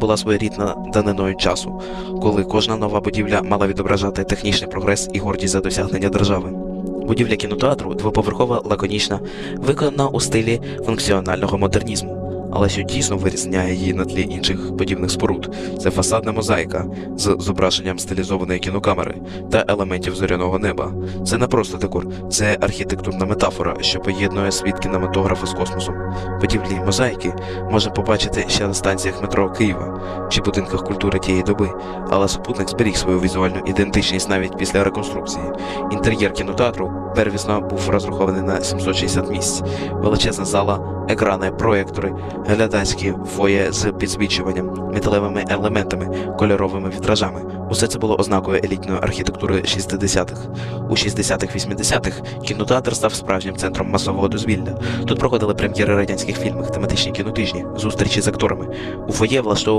була своєрідна даниною часу, коли кожна нова будівля мала відображати технічний прогрес і гордість за досягнення держави. Будівля кінотеатру двоповерхова, лаконічна, виконана у стилі функціонального модернізму. Але що дійсно вирізняє її на тлі інших подібних споруд, це фасадна мозаїка з зображенням стилізованої кінокамери та елементів зоряного неба. Це не просто декор, це архітектурна метафора, що поєднує світ кінематографа з космосом. Будівлі мозаїки можна побачити ще на станціях метро Києва чи будинках культури тієї доби, але супутник зберіг свою візуальну ідентичність навіть після реконструкції. Інтер'єр кінотеатру первісно був розрахований на 760 місць, величезна зала, екрани, проєктори, глядацькі фоє з підсвічуванням, металевими елементами, кольоровими вітражами. Усе це було ознакою елітної архітектури 60-х. У 60-х-80-х кінотеатр став справжнім центром масового дозвілля. Тут проходили прем'єри радянських фільмів, тематичні кінотижні, зустрічі з акторами. У фоє влаштовували